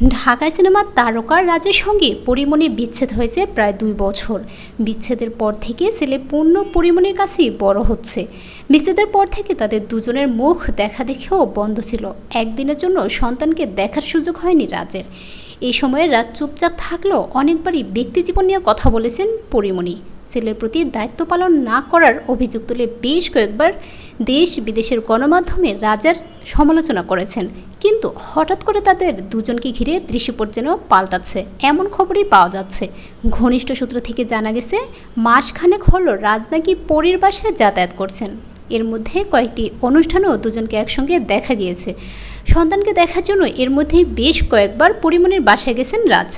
ঢাকায় সিনেমার তারকার রাজের সঙ্গে পরিমণি বিচ্ছেদ হয়েছে প্রায় দুই বছর। বিচ্ছেদের পর থেকে ছেলে পূর্ণ পরিমণির কাছেই বড় হচ্ছে। বিচ্ছেদের পর থেকে তাদের দুজনের মুখ দেখা দেখেও বন্ধ ছিল। একদিনের জন্য সন্তানকে দেখার সুযোগ হয়নি রাজের। এই সময়ে রাজ চুপচাপ থাকলেও অনেকবারই ব্যক্তিজীবন নিয়ে কথা বলেছেন পরিমণি। ছেলের প্রতি দায়িত্ব পালন না করার অভিযোগ তুলে বেশ কয়েকবার দেশ বিদেশের গণমাধ্যমে রাজার সমালোচনা করেছেন। কিন্তু হঠাৎ করে তাদের দুজনকে ঘিরে দৃশ্যপট যেন পাল্টাচ্ছে। এমন খবরই পাওয়া যাচ্ছে। ঘনিষ্ঠ সূত্র থেকে জানা গেছে, মাসখানেক হল রাজ নাকি পরীর বাসায় যাতায়াত করছেন। এর মধ্যে কয়েকটি অনুষ্ঠানেও দুজনকে একসঙ্গে দেখা গিয়েছে। সন্তানকে দেখার জন্য এর মধ্যেই বেশ কয়েকবার পরিমণির বাসায় গেছেন রাজ।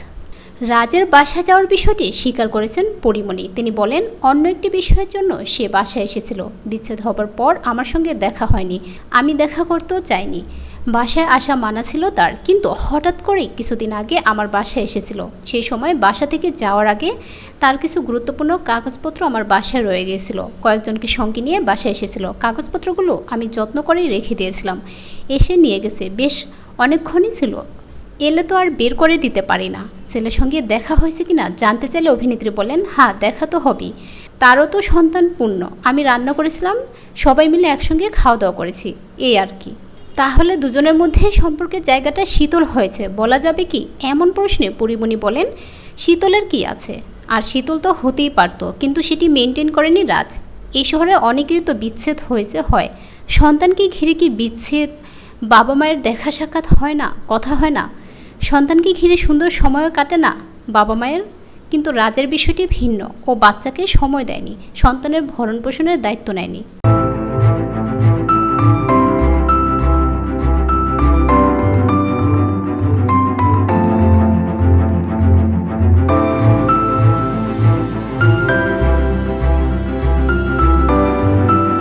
রাজের বাসায় যাওয়ার বিষয়টি স্বীকার করেছেন পরিমণি। তিনি বলেন, অন্য একটি বিষয়ের জন্য সে বাসায় এসেছিল। বিচ্ছেদ হবার পর আমার সঙ্গে দেখা হয়নি। আমি দেখা করতেও চাইনি। বাসায় আসা মানা ছিল তার, কিন্তু হঠাৎ করেই কিছুদিন আগে আমার বাসায় এসেছিল। সেই সময় বাসা থেকে যাওয়ার আগে তার কিছু গুরুত্বপূর্ণ কাগজপত্র আমার বাসায় রয়ে গিয়েছিল। কয়েকজনকে সঙ্গে নিয়ে বাসায় এসেছিল। কাগজপত্রগুলো আমি যত্ন করেই রেখে দিয়েছিলাম। এসে নিয়ে গেছে। বেশ অনেকক্ষণই ছিল। এলে তো আর বের করে দিতে পারি না। ছেলের সঙ্গে দেখা হয়েছে কি না জানতে চাইলে অভিনেত্রী বলেন হ্যাঁ দেখা তো হবেই। তারও তো সন্তান পূর্ণ। আমি রান্না করেছিলাম, সবাই মিলে একসঙ্গে খাওয়া দাওয়া করেছি, এই আর কি। তাহলে দুজনের মধ্যে সম্পর্কের জায়গাটা শীতল হয়েছে, বলা যাবে কি? এমন প্রশ্নে পরিমণি বলেন, শীতলের কি আছে? আর শীতল তো হতেই পারতো, কিন্তু সেটি মেনটেন করেনি রাজ। এই শহরে অনেকেরই তো বিচ্ছেদ হয়েছে, হয়। সন্তানকে ঘিরে কি বিচ্ছেদ? বাবা মায়ের দেখা সাক্ষাৎ হয় না, কথা হয় না। সন্তানকে ঘিরে সুন্দর সময়ও কাটে না বাবা মায়ের। কিন্তু রাজের বিষয়টি ভিন্ন ও বাচ্চাকে সময় দেয়নি, সন্তানের ভরণ পোষণের দায়িত্ব নেয়নি।